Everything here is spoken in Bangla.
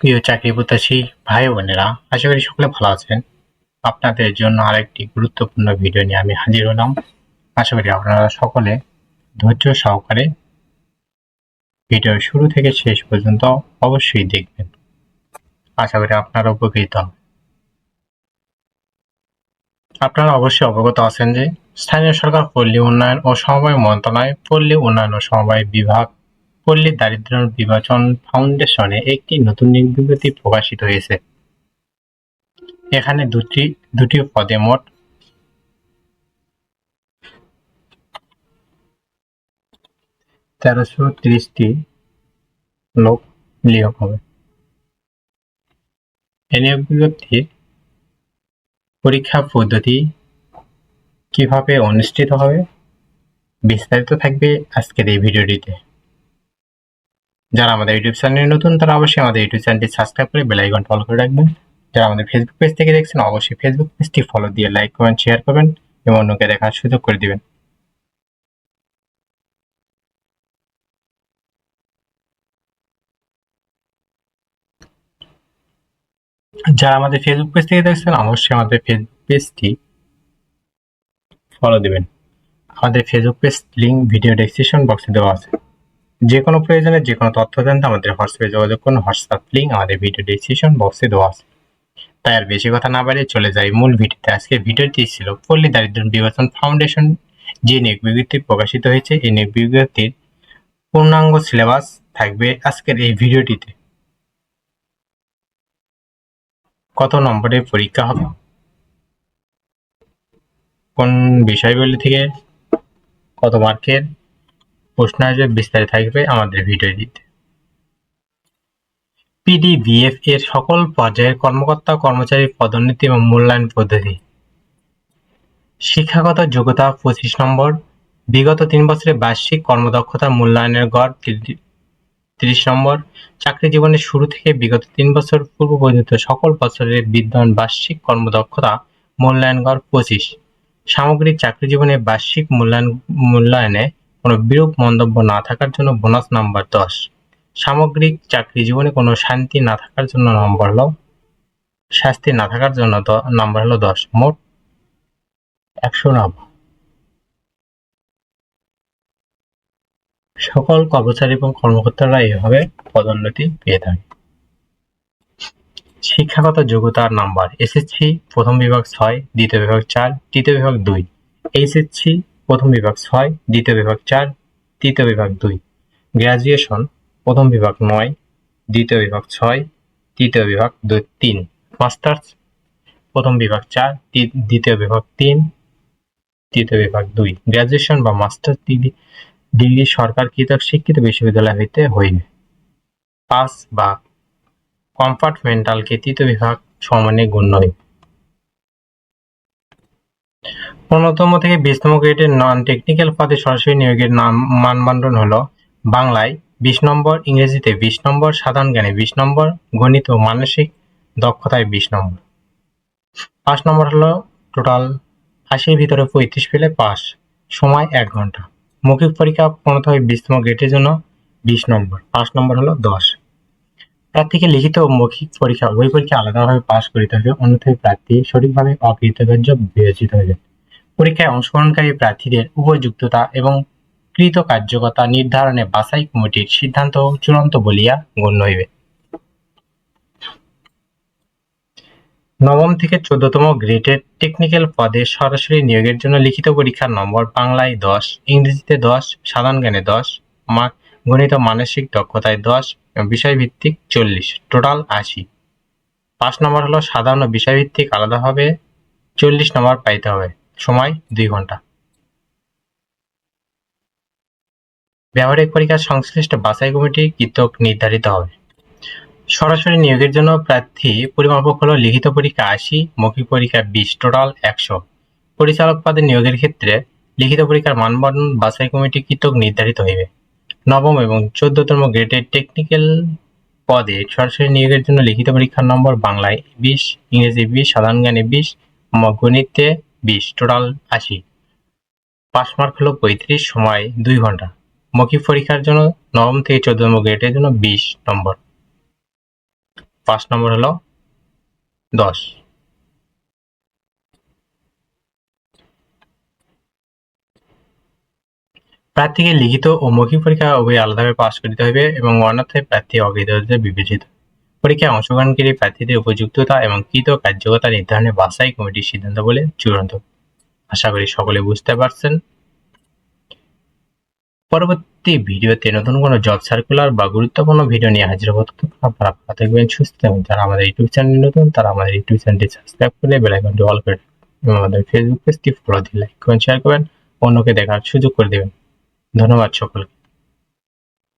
প্রিয় চাকরি প্রত্যাশী ভাই বোনেরা, আশা করি সকলে ভালো আছেন। আপনাদের জন্য আরেকটি গুরুত্বপূর্ণ ভিডিও নিয়ে আমি হাজির হলাম। আশা করি আপনারা সকলে ধৈর্য সহকারে ভিডিও শুরু থেকে শেষ পর্যন্ত অবশ্যই দেখবেন। আশা করি আপনারা উপকৃত হন আপনারা অবশ্যই অবগত আছেন যে, স্থানীয় সরকার পল্লী উন্নয়ন ও সমবায় মন্ত্রণালয়, পল্লী উন্নয়ন ও সমবায় বিভাগ পল্লী দারিদ্র বিভাজন ফাউন্ডেশনে একটি নতুন বিজ্ঞপ্তি প্রকাশিত হয়েছে। এখানে দুটি দুটি পদে মোট। তেরোশো তিরিশটি লোক নিয়োগ হবে। এ নিয়োগ বিজ্ঞপ্তির পরীক্ষা পদ্ধতি কীভাবে অনুষ্ঠিত হবে বিস্তারিত থাকবে আজকের এই ভিডিওটিতে। যারা আমাদের ইউটিউব চ্যানেলে নতুন, তারা অবশ্যই আমাদের ইউটিউব চ্যানেলটি সাবস্ক্রাইব করে বেল আইকন ফলো করে রাখবেন। যারা আমাদের ফেসবুক পেজ থেকে দেখছেন, অবশ্যই ফেসবুক পেজটি ফলো দিয়ে লাইক কমেন্ট শেয়ার করবেন এবং অন্যকে দেখার সুযোগ করে দিবেন। যারা আমাদের ফেসবুক পেজ থেকে দেখছেন, অবশ্যই আমাদের ফেসবুক পেজটি ফলো দিবেন। আমাদের Facebook page link video description বক্সে দেওয়া আছে। যে কোনো প্রয়োজনে যে কোনো তথ্য জানতে আমাদের হোয়াটসঅ্যাপে যোগাযোগ করুন। হোয়াটসঅ্যাপ লিঙ্ক আমাদের ভিডিও ডেসক্রিপশন বক্সে দেওয়া আছে। তাই আর বেশি কথা না বাড়িয়ে চলে যাই মূল ভিডিওতে। আজকে ভিডিওটি ছিল পল্লী দারিদ্র বিভাজন ফাউন্ডেশন যে নিয়োগ বিজ্ঞপ্তি প্রকাশিত হয়েছে, এই নিয়োগ বিজ্ঞপ্তির পূর্ণাঙ্গ সিলেবাস থাকবে আজকের এই ভিডিওটিতে। কত নম্বরের পরীক্ষা হবে? কোন বিষয়গুলি থেকে? কত মার্কের প্রশ্ন আসবে, বিস্তারিত থাকবে আমাদের ভিডিওটিতে পিডিবিএফ এর সকল পর্যায়ের কর্মকর্তা, কর্মচারী পদোন্নতি এবং মূল্যায়ন পদ্ধতি। শিক্ষাগত যোগ্যতা পঁচিশ নম্বর। বিগত তিন বছরে বার্ষিক কর্মদক্ষতা মূল্যায়নের গড় তিরিশ নম্বর। চাকরি জীবনের শুরু থেকে বিগত তিন বছর পূর্ব পর্যন্ত সকল বছরের বিদ্যমান বার্ষিক কর্মদক্ষতা মূল্যায়ন গড় পঁচিশ। সামগ্রিক চাকরি জীবনে বার্ষিক মূল্যায়ন মূল্যায়নে কোনো বিরূপ মন্তব্য না থাকার জন্য বোনাস নাম্বার দশ। সামগ্রিক চাকরি জীবনে কোনো শান্তি না থাকার জন্য নম্বর হলো, শাস্তি না থাকার জন্য নাম্বার হলো দশ, মোট একশো নব্বই সকল কর্মচারী এবং কর্মকর্তারা এভাবে পদোন্নতি পেয়ে থাকে। শিক্ষাগত যোগ্যতার নাম্বার, এসএসসি প্রথম বিভাগ ছয়, দ্বিতীয় বিভাগ চার, তৃতীয় বিভাগ দুই। এইচএসসি প্রথম বিভাগ ছয়, দ্বিতীয় বিভাগ চার, তৃতীয় বিভাগ দুই। গ্রাজুয়েশন প্রথম বিভাগ নয়, দ্বিতীয় বিভাগ ছয়, তৃতীয় বিভাগ দুই, তিন। মাস্টার্স প্রথম বিভাগ চার দ্বিতীয় বিভাগ তিন, তৃতীয় বিভাগ দুই। গ্রাজুয়েশন বা মাস্টার্স ডিগ্রি ডিগ্রি সরকার কৃতক শিক্ষিত বিশ্ববিদ্যালয় হইতে হইবে। পাস বা কম্পার্টমেন্টালকে তৃতীয় বিভাগ সমানে গণ্য হইবে। পনেরোতম থেকে বিশতম গ্রেডের নন টেকনিক্যাল পদে সরাসরি নিয়োগের নাম মানবন্ধন হল বাংলায় বিশ নম্বর, ইংরেজিতে বিশ নম্বর, সাধারণ জ্ঞানে বিশ নম্বর, গণিত ও মানসিক দক্ষতায় বিশ নম্বর। পাঁচ নম্বর হলো টোটাল আশির ভিতরে পঁয়ত্রিশ পেলে পাস সময় এক ঘণ্টা। মৌখিক পরীক্ষা প্রণত হয় বিশতম গ্রেডের জন্য বিশ নম্বর, পাঁচ নম্বর হলো দশ। প্রার্থীকে লিখিত ও মৌখিক পরীক্ষা উভয় পরীক্ষা আলাদাভাবে পাশ করিতে হবে, অন্যথায় প্রার্থী সঠিকভাবে অকৃতকার্য বিবেচিত হইবে পরীক্ষায় অংশগ্রহণকারী প্রার্থীদের উপযুক্ততা এবং কৃতকার্যকতা নির্ধারণে বাছাই কমিটির সিদ্ধান্ত চূড়ান্ত বলিয়া গণ্য হইবে। নবম থেকে চোদ্দতম গ্রেডের টেকনিক্যাল পদে সরাসরি নিয়োগের জন্য লিখিত পরীক্ষার নম্বর বাংলায় দশ, ইংরেজিতে দশ, সাধারণ জ্ঞানে দশ, মার্ক, গণিত, মানসিক দক্ষতায় দশ, বিষয়ভিত্তিক চল্লিশ, টোটাল আশি। পাঁচ নম্বর হলো সাধারণ বিষয়ভিত্তিক আলাদাভাবে চল্লিশ নম্বর পাইতে হবে। সময় দুই ঘণ্টা। ব্যবহারিক পরীক্ষার সংশ্লিষ্ট বাছাই কমিটি কৃতক নির্ধারিত হবে। সরাসরি নিয়োগের জন্য প্রার্থী পরিমাপক হলো লিখিত পরীক্ষা আশি, মৌখিক পরীক্ষা বিশ, টোটাল একশো। পরিচালক পদে নিয়োগের ক্ষেত্রে লিখিত পরীক্ষার মানবন্ধন বাছাই কমিটি কৃতক নির্ধারিত হইবে। নবম এবং চোদ্দতম গ্রেডের টেকনিক্যাল পদে সরাসরি নিয়োগের জন্য লিখিত পরীক্ষার নম্বর বাংলায় বিশ, ইংরেজি বিশ, সাধারণ জ্ঞানে বিশ গণিতে বিশ, টোটাল আশি। পাস মার্ক হলো পঁয়ত্রিশ, সময় দুই ঘণ্টা। মৌখিক পরীক্ষার জন্য নবম থেকে চোদ্দতম গ্রেডের জন্য বিশ নম্বর। পাঁচ নম্বর হলো দশ। প্রার্থীকে লিখিত ও মৌখিক পরীক্ষা উভয় আলাদাভাবে পাশ করিতে হইবে এবং অন্যথায় প্রার্থী অকৃতভাবে বিবেচিত। পরীক্ষায় অংশগ্রহণকারী প্রার্থীদের উপযুক্ততা এবং কৃত কার্যকতা নির্ধারণে বাছাই কমিটির সিদ্ধান্ত বলে চূড়ান্ত। আশা করি সকলে বুঝতে পারছেন। পরবর্তী ভিডিওতে নতুন কোনো জব সার্কুলার বা গুরুত্বপূর্ণ ভিডিও নিয়ে হাজির হব আপনারা ভালো থাকবেন, সুস্থ থাকবেন। যারা আমাদের ইউটিউব চ্যানেল নতুন, তারা আমাদের ইউটিউব চ্যানেলটি সাবস্ক্রাইব করে বেল আইকনটি অল করে এবং আমাদের ফেসবুক পেজটি ফলো দিয়ে লাইক কমেন্ট শেয়ার করবেন। অন্যকে দেখার সুযোগ করে দেবেন। ধন্যবাদ সকলকে।